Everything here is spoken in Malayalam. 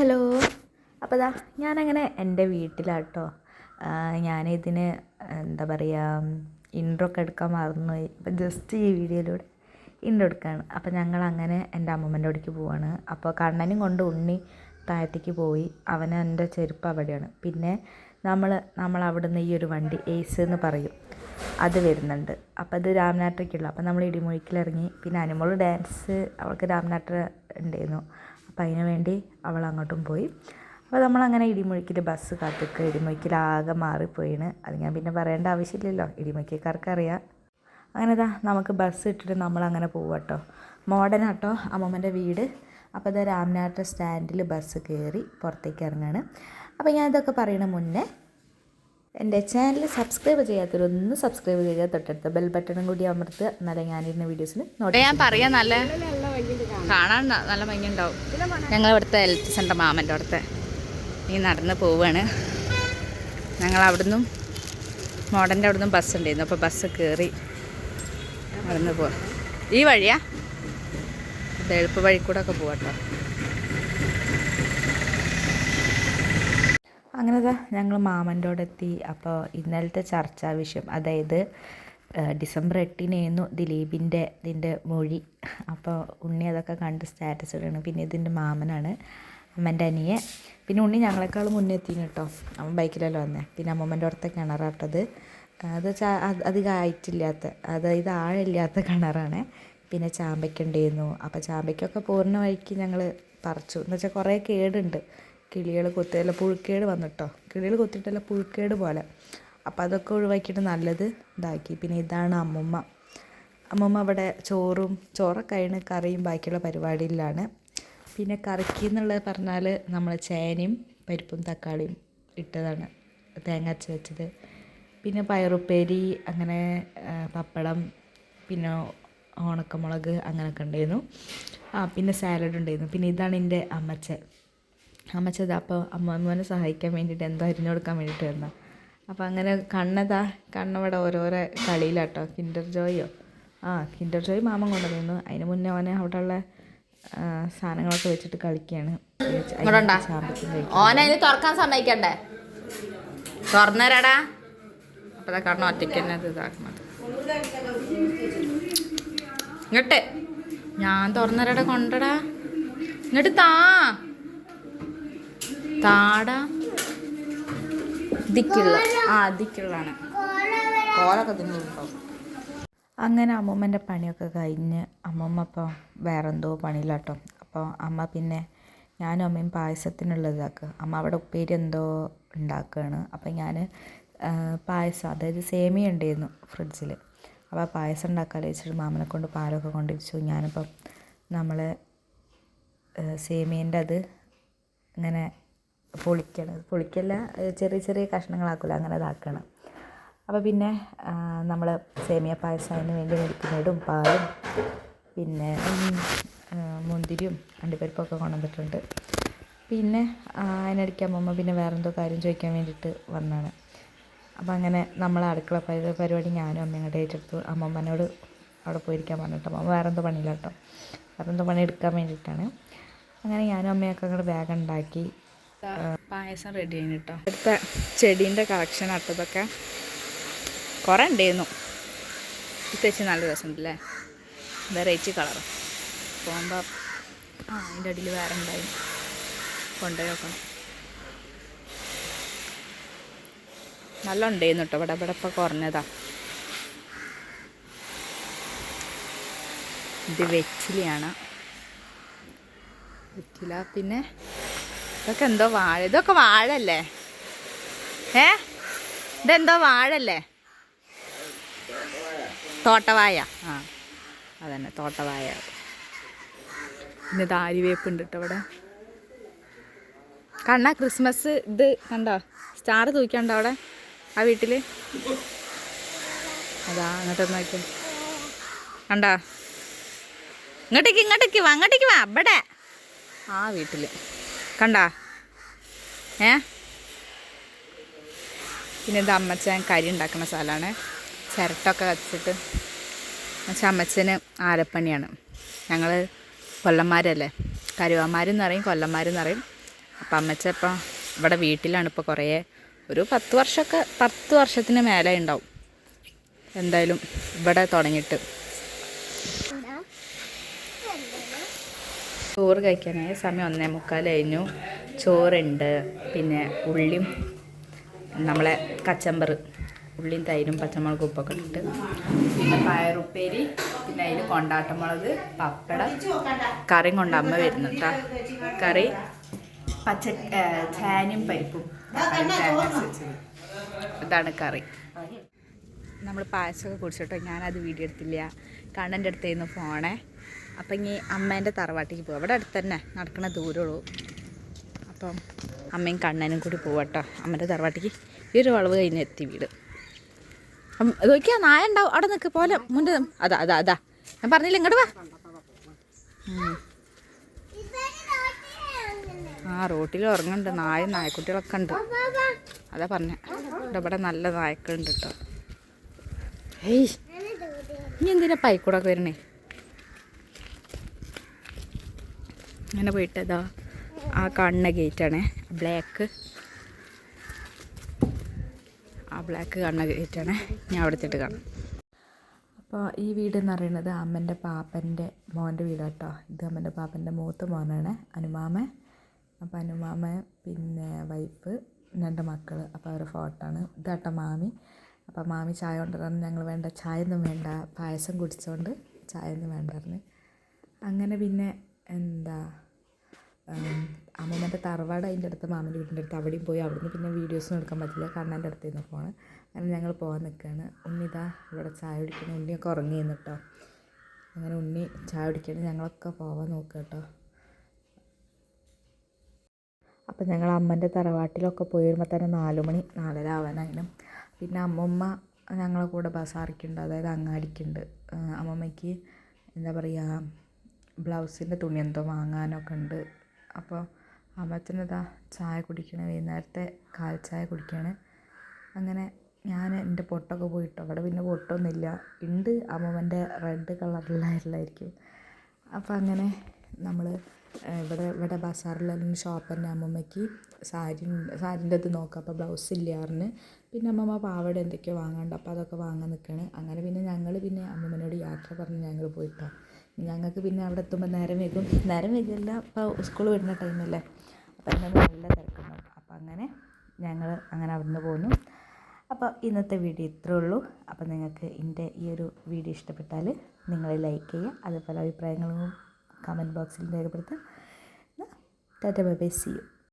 ഹലോ. അപ്പോൾ ദാ ഞാനങ്ങനെ എന്റെ വീട്ടിലാട്ടോ. ഞാനിതിന് എന്താ പറയുക ഇൻട്രോ ഒക്കെ എടുക്കാൻ മറന്നുപോയി അപ്പം ജസ്റ്റ് ഈ വീഡിയോയിലൂടെ ഇൻട്രോ എടുക്കുകയാണ് അപ്പോൾ ഞങ്ങൾ അങ്ങനെ എന്റെ അമ്മമ്മന്റെ അവിടേക്ക് പോവാണ്. അപ്പോൾ കണ്ണനും കൊണ്ട് ഉണ്ണി താഴത്തേക്ക് പോയി. അവന് എന്റെ ചെരുപ്പ് അവിടെയാണ്. പിന്നെ നമ്മൾ നമ്മൾ അവിടുന്ന് ഈ ഒരു വണ്ടി എയ്സ് എന്ന് പറയും. അത് വരുന്നുണ്ട്. അപ്പോൾ അത് രാമനാട്ടയ്ക്കുള്ള അപ്പോൾ നമ്മൾ ഇടിമുഴിക്കിലിറങ്ങി. പിന്നെ അനുമോൾ ഡാൻസ് അവൾക്ക് രാമനാട്ട ഉണ്ടായിരുന്നു. അപ്പോൾ അതിന് വേണ്ടി അവൾ അങ്ങോട്ടും പോയി. അപ്പോൾ നമ്മളങ്ങനെ ഇടിമുഴിക്കിൽ ബസ് കാത്തിക്കുക ഇടിമുഴിക്കിലാകെ മാറിപ്പോയിന് അത് ഞാൻ പിന്നെ പറയേണ്ട ആവശ്യമില്ലല്ലോ. ഇടിമുഴിക്കാർക്കറിയാം അങ്ങനെ ഇതാ നമുക്ക് ബസ് ഇട്ടിട്ട് നമ്മളങ്ങനെ പോവാം കേട്ടോ മോഡേൺ ആട്ടോ അമ്മമ്മന്റെ വീട്. അപ്പോൾ ഇത് രാംനാഥ സ്റ്റാൻഡിൽ ബസ് കയറി പുറത്തേക്ക് ഇറങ്ങാണ് അപ്പോൾ ഞാൻ ഇതൊക്കെ പറയണ മുന്നേ എന്റെ ചാനൽ സബ്സ്ക്രൈബ് ചെയ്യാത്തവരൊന്ന് സബ്സ്ക്രൈബ് ചെയ്യുക. തൊട്ടടുത്ത ബെൽ ബട്ടണും കൂടി അമർത്തുക. എന്നാലേ ഞാനിരുന്ന വീഡിയോസിന് ഇവിടെ ഞാൻ പറയാം നല്ല കാണാൻ. നല്ല ഭംഗി ഉണ്ടാവും ഞങ്ങൾ ഇവിടുത്തെ ഹെൽത്ത് സെന്റർ മാമന്റെ അവിടുത്തെ. ഈ നടന്ന് പോവുകയാണ് ഞങ്ങൾ അവിടുന്ന് മോഡന്റെ അവിടുന്ന് ബസ് ഉണ്ടായിരുന്നു. അപ്പോൾ ബസ് കയറി നടന്ന് പോവാം. ഈ വഴിയാ? എളുപ്പ വഴി കൂടെ ഒക്കെ പോവാട്ടോ. അങ്ങനെ ദാ ഞങ്ങൾ മാമന്റെ എത്തി അപ്പോൾ ഇന്നലത്തെ ചർച്ചാ വിഷയം അതായത് ഡിസംബർ എട്ടിനായിരുന്നു ദിലീപിന്റെ ഇതിന്റെ മൊഴി. അപ്പോൾ ഉണ്ണി അതൊക്കെ കണ്ട് സ്റ്റാറ്റസ് ഇടണം പിന്നെ ഇതിന്റെ മാമനാണ് അമ്മന്റെ അനിയെ പിന്നെ ഉണ്ണി ഞങ്ങളെക്കാൾ മുന്നേ എത്തിന് കേട്ടോ അമ്മ ബൈക്കിലല്ലോ വന്നേ. പിന്നെ അമ്മമ്മന്റെ അടുത്ത കിണറാട്ടത്. അത് ചാ അധികം ആയിട്ടില്ലാത്ത അതായത് ആഴില്ലാത്ത കിണറാണ്. പിന്നെ ചാമ്പയ്ക്ക ഉണ്ടായിരുന്നു. അപ്പോൾ ചാമ്പയ്ക്കൊക്കെ പോരുന്ന ഞങ്ങൾ പറിച്ചു. എന്ന് വെച്ചാൽ കുറേ കേടുണ്ട്. കിളികൾ കൊത്തിയല്ല പുഴുക്കേട് വന്നിട്ടോ? കിളികൾ കൊത്തിയിട്ടല്ല പുഴുക്കേട് പോലെ. അപ്പോൾ അതൊക്കെ ഒഴിവാക്കിയിട്ട് നല്ലത് ഇതാക്കി. പിന്നെ ഇതാണ് അമ്മുമ്മ. അമ്മുമ്മ അവിടെ ചോറും ചോറൊക്കെ അതിന് കറിയും ബാക്കിയുള്ള പരിപാടിയിലാണ്. പിന്നെ കറിക്ക് എന്നുള്ളത് പറഞ്ഞാൽ നമ്മൾ ചേനയും പരിപ്പും തക്കാളിയും ഇട്ടതാണ്. തേങ്ങ അരച്ച് വെച്ചത്. പിന്നെ പയറുപ്പേരി അങ്ങനെ പപ്പടം പിന്നെ ഓണക്കമുളക് അങ്ങനെയൊക്കെ ഉണ്ടായിരുന്നു. ആ പിന്നെ സാലഡ് ഉണ്ടായിരുന്നു. പിന്നെ ഇതാണ് എന്റെ അമ്മച്ചൻ. അമ്മച്ചത് അപ്പോൾ അമ്മമ്മനെ സഹായിക്കാൻ വേണ്ടിയിട്ട് എന്തോ അരിഞ്ഞു കൊടുക്കാൻ വേണ്ടിയിട്ട് വന്ന. അപ്പോൾ അങ്ങനെ കണ്ണതാ കണ്ണവിടെ ഓരോരോ കളിയിലാട്ടോ. കിൻഡർ ജോയോ ആ കിൻഡർ ജോയ് മാമൻ കൊണ്ടുവന്നു അതിന് മുന്നേ അവനെ അവിടെയുള്ള ഉള്ള സാധനങ്ങളൊക്കെ വെച്ചിട്ട് കളിക്കുകയാണ്? ഓനെ തുറക്കാൻ സമ്മതിക്കണ്ടേ? തുറന്നരടാ. അപ്പോൾ അതാ കാരണം ഒറ്റയ്ക്ക് തന്നെ അത് ഇതാക്കുന്നത്. ഇങ്ങോട്ട്. ഞാൻ തുറന്നരടാ കൊണ്ടടാ. ഇങ്ങോട്ട് താ. താടാ ദിക്കുള്ള ആ ദിക്കുള്ളാണ് കോലൊക്കെ തിന്നുണ്ടോ അങ്ങനെ അമ്മൂമ്മന്റെ പണിയൊക്കെ കഴിഞ്ഞ് അമ്മമ്മ ഇപ്പോൾ വേറെന്തോ പണിയിലാട്ടോ. അപ്പോൾ അമ്മ പിന്നെ ഞാനും അമ്മയും പായസത്തിനുള്ള ഇതാക്കുക അമ്മ അവിടെ ഉപ്പേരി എന്തോ ഉണ്ടാക്കുകയാണ്. അപ്പോൾ ഞാൻ പായസം അതായത് സേമിയ ഉണ്ടായിരുന്നു ഫ്രിഡ്ജിൽ. അപ്പോൾ ആ പായസം ഉണ്ടാക്കാൻ വെച്ചിട്ട് മാമനെ കൊണ്ട് പാലൊക്കെ കൊണ്ടിരിച്ചു ഞാനിപ്പം നമ്മൾ സേമിയന്റെ അത് ഇങ്ങനെ പൊളിക്കണം. പൊളിക്കല്ല ചെറിയ ചെറിയ കഷ്ണങ്ങളാക്കില്ല അങ്ങനെ ഇതാക്കണം. അപ്പോൾ പിന്നെ നമ്മൾ സേമിയ പായസം അതിന് വേണ്ടി മേടിക്കുന്നതും പാലും പിന്നെ മുന്തിരിയും അണ്ടിപ്പരിപ്പൊക്കെ കൊണ്ടുവന്നിട്ടുണ്ട്. പിന്നെ അതിനടിക്കാൻ പോകുമ്പോൾ പിന്നെ വേറെന്തോ കാര്യം ചോദിക്കാൻ വേണ്ടിയിട്ട് വന്നതാണ് അപ്പോൾ അങ്ങനെ നമ്മൾ അടുക്കള പരി- പരിപാടി ഞാനും അമ്മയും കൂടെ ഏറ്റെടുത്തു. അമ്മമ്മനോട് അവിടെ പോയിരിക്കാൻ പറഞ്ഞിട്ട് അമ്മ വേറെന്തോ പണിയില്ല കേട്ടോ വേറെന്തോ പണി എടുക്കാൻ വേണ്ടിയിട്ടാണ്. അങ്ങനെ ഞാനും അമ്മയൊക്കെ അങ്ങോട്ട് ബാഗ് ഉണ്ടാക്കി പായസം റെഡി ആയിന് കേട്ടോ. അടുത്ത ചെടീന്റെ കളക്ഷൻ അട്ടതൊക്കെ കുറേ ഉണ്ടായിരുന്നു ഇത്തേച്ച് നല്ല രസമുണ്ടല്ലേ? വെറൈറ്റി കളർ പോകുമ്പോൾ ആ അതിന്റെ അടിയിൽ വേറെ ഉണ്ടായി. കൊണ്ടുപോയി നോക്കണം. നല്ല ഉണ്ടായിരുന്നു കേട്ടോ. ഇവിടെ ഇവിടെ ഇപ്പോൾ കുറഞ്ഞതാ. ഇത് വെച്ചിലിയാണ് വെറ്റില പിന്നെ ഇതൊക്കെ എന്തോ വാഴ ഇതൊക്കെ വാഴല്ലേ? ഏ? ഇതെന്തോ വാഴല്ലേ? തോട്ടവായ. ആ അതന്നെ തോട്ടവായ. പിന്നെ ദാരിവേപ്പ് ഉണ്ട് കേട്ടോ ഇവിടെ കണ്ണ ക്രിസ്മസ് ഇത് കണ്ടോ? സ്റ്റാർ തൂക്കണ്ടോ അവിടെ? ആ വീട്ടിൽ അതാ അങ്ങോട്ടൊന്ന് നോക്കി കണ്ടോ? ഇങ്ങോട്ടേക്ക് ഇങ്ങോട്ടേക്ക് വാ അങ്ങോട്ടേക്ക് വാ അവിടെ ആ വീട്ടിൽ കണ്ടാ? ഏ? പിന്നെ ഇത് അമ്മച്ചൻ കരി ഉണ്ടാക്കുന്ന സ്ഥലമാണ് ചിരട്ടൊക്കെ വെച്ചിട്ട് പക്ഷെ അമ്മച്ചന് ആലപ്പണിയാണ് ഞങ്ങൾ കൊല്ലന്മാരല്ലേ? കരുവാന്മാരെന്ന് പറയും കൊല്ലന്മാരെന്ന് പറയും. അപ്പം അമ്മച്ച ഇപ്പം ഇവിടെ വീട്ടിലാണ് ഇപ്പോൾ കുറേ ഒരു പത്ത് വർഷമൊക്കെ പത്ത് വർഷത്തിന് മേലെ ഉണ്ടാവും. എന്തായാലും ഇവിടെ തുടങ്ങിയിട്ട്. ചോറ് കഴിക്കാനായ സമയം ഒന്നേ മുക്കാൽ കഴിഞ്ഞു. ചോറുണ്ട്. പിന്നെ ഉള്ളിയും നമ്മളെ കച്ചമ്പർ ഉള്ളിയും തൈരും പച്ചമുളകും ഉപ്പൊക്കെ ഇട്ടിട്ട് പിന്നെ പയറുപ്പേരി പിന്നെ അതിൽ കൊണ്ടാട്ടമുളക് പപ്പടം കറിയും കൊണ്ട് അമ്മ വരുന്നുണ്ട് കറി പച്ച ചാനും പരിപ്പും. ഇതാണ് കറി. നമ്മൾ പായസമൊക്കെ കുടിച്ചിട്ടോ? ഞാനത് വീഡിയോ എടുത്തില്ല. കണ്ണന്റെ അടുത്തേന്ന് ഫോണേ. അപ്പം ഇനി അമ്മേന്റെ തറവാട്ടിക്ക് പോകും അവിടെ അടുത്ത് തന്നെ നടക്കണ ദൂരമുള്ളൂ അപ്പം അമ്മയും കണ്ണനും കൂടി പോവട്ടോ അമ്മേന്റെ തറവാട്ടിക്ക് ഈ ഒരു വളവ് കഴിഞ്ഞ് എത്തി വീട്. അപ്പം നോക്കിയാ നായ ഉണ്ടാവും. അവിടെ നിൽക്ക് പോലെ മുന്റെ അതാ അതാ അതാ. ഞാൻ പറഞ്ഞില്ല ഇങ്ങോട്ട് വാ. ആ റോട്ടിൽ ഉറങ്ങുന്നുണ്ട്. നായ നായക്കുട്ടികളൊക്കെ ഉണ്ട്. അതാ പറഞ്ഞ. ഇവിടെ നല്ല നായക്കളുണ്ട് കേട്ടോ. ഏയ് ഇനി എന്തിനാ പൈക്കൂടൊക്കെ വരണേ? അങ്ങനെ പോയിട്ട് ഇതാ ആ കാണുന്ന ഗേറ്റാണ് ബ്ലാക്ക് ആ ബ്ലാക്ക് കാണുന്ന ഗേറ്റാണ് ഞാൻ അവിടെ എത്തിയിട്ട് കാണാം. അപ്പോൾ ഈ വീട് എന്ന് പറയുന്നത് അമ്മന്റെ പാപ്പന്റെ മോന്റെ വീടാട്ടോ ഇത് അമ്മന്റെ പാപ്പന്റെ മൂത്ത മോനാണ്. അനുമാമ. അപ്പോൾ അനുമാമ പിന്നെ വൈഫ് രണ്ട് മക്കൾ അപ്പോൾ അവരുടെ ഫോട്ടോ ആണ്. ഇതാട്ടോ മാമി. അപ്പോൾ മാമി ചായ കൊണ്ടുവരാൻ ഞങ്ങൾ വേണ്ട. ചായ ഒന്നും വേണ്ട. പായസം കുടിച്ചുകൊണ്ട് ചായ ഒന്നും വേണ്ടായിരുന്നു അങ്ങനെ പിന്നെ എന്താ അമ്മമ്മന്റെ തറവാട് അതിന്റെ അടുത്ത് മാമന്റെ വീടിന്റെ അടുത്ത് അവിടെയും പോയി അവിടുന്ന് പിന്നെ വീഡിയോസൊന്നും എടുക്കാൻ പറ്റില്ല. കണ്ണന്റെ അടുത്ത് നിന്ന് പോകണം അങ്ങനെ ഞങ്ങൾ പോകാൻ നിൽക്കുകയാണ് ഉണ്ണി ഇതാ ഇവിടെ ചായ കുടിക്കണം. ഉണ്ണിയൊക്കെ ഉറങ്ങിയിരുന്നു കേട്ടോ അങ്ങനെ ഉണ്ണി ചായ കുടിക്കണം. ഞങ്ങളൊക്കെ പോവാൻ നോക്കുക കേട്ടോ അപ്പം ഞങ്ങൾ അമ്മന്റെ തറവാട്ടിലൊക്കെ പോയി വരുമ്പോൾ തന്നെ നാല് മണി നാലര ആവാനായിരുന്നു പിന്നെ അമ്മമ്മ ഞങ്ങളെ കൂടെ ബസാറിക്കുണ്ട്. അതായത് അങ്ങാടിക്കുണ്ട്. അമ്മമ്മയ്ക്ക് എന്താ പറയുക ബ്ലൗസിന്റെ തുണി എന്തോ വാങ്ങാനൊക്കെ ഉണ്ട്. അപ്പോൾ അമ്മച്ചനിതാ ചായ കുടിക്കണ. വൈകുന്നേരത്തെ കാൽ ചായ കുടിക്കുകയാണ് അങ്ങനെ ഞാൻ എന്റെ പൊട്ടൊക്കെ പോയിട്ട്. അവിടെ പിന്നെ പൊട്ടൊന്നുമില്ല. ഉണ്ട് അമ്മമ്മന്റെ റെഡ് കളറിലായിരിക്കും അപ്പോൾ അങ്ങനെ നമ്മൾ ഇവിടെ ഇവിടെ ബസാറിൽ അല്ലെങ്കിൽ ഷോപ്പ് തന്നെ അമ്മമ്മയ്ക്ക്. സാരി സാരിന്റെ അത് നോക്കാം. അപ്പോൾ ബ്ലൗസ് ഇല്ലാറിന് പിന്നെ അമ്മമ്മ പാവട എന്തൊക്കെയോ വാങ്ങാണ്ട് അപ്പോൾ അതൊക്കെ വാങ്ങാൻ നിൽക്കുകയാണ് അങ്ങനെ പിന്നെ ഞങ്ങൾ പിന്നെ അമ്മമ്മനോട് യാത്ര പറഞ്ഞ് ഞങ്ങൾ പോയിട്ടോ. ഞങ്ങൾക്ക് പിന്നെ അവിടെ എത്തുമ്പോൾ നേരം വൈകും. നേരം വൈകില്ല അപ്പോൾ സ്കൂൾ വിടുന്ന ടൈമല്ലേ അപ്പോൾ എന്നാൽ നല്ല തിരക്കുണ്ടാവും. അപ്പോൾ അങ്ങനെ ഞങ്ങൾ അങ്ങനെ അവിടുന്ന് പോന്നു. അപ്പോൾ ഇന്നത്തെ വീഡിയോ ഇത്രേ ഉള്ളൂ. അപ്പോൾ നിങ്ങൾക്ക് എന്റെ ഈ ഒരു വീഡിയോ ഇഷ്ടപ്പെട്ടാൽ നിങ്ങൾ ലൈക്ക് ചെയ്യുക. അതുപോലെ അഭിപ്രായങ്ങളും കമന്റ് ബോക്സിൽ രേഖപ്പെടുത്തുക. Tata bye bye see you